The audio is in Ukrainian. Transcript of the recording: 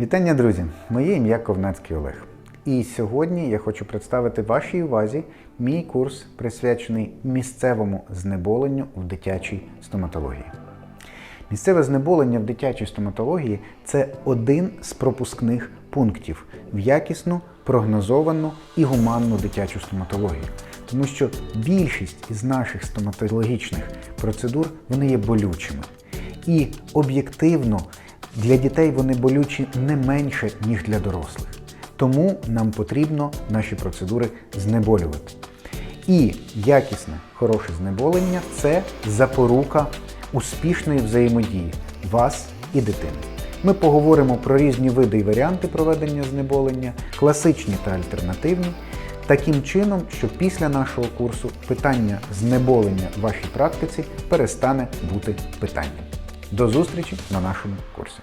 Вітання, друзі! Моє ім'я Ковнацький Олег. І сьогодні я хочу представити вашій увазі мій курс, присвячений місцевому знеболенню в дитячій стоматології. Місцеве знеболення в дитячій стоматології це один з пропускних пунктів в якісну, прогнозовану і гуманну дитячу стоматологію. Тому що більшість із наших стоматологічних процедур вони є болючими. І об'єктивно для дітей вони болючі не менше, ніж для дорослих. Тому нам потрібно наші процедури знеболювати. І якісне, хороше знеболення це запорука успішної взаємодії вас і дитини. Ми поговоримо про різні види і варіанти проведення знеболення, класичні та альтернативні, таким чином, що після нашого курсу питання знеболення в вашій практиці перестане бути питанням. До зустрічі на нашому курсі.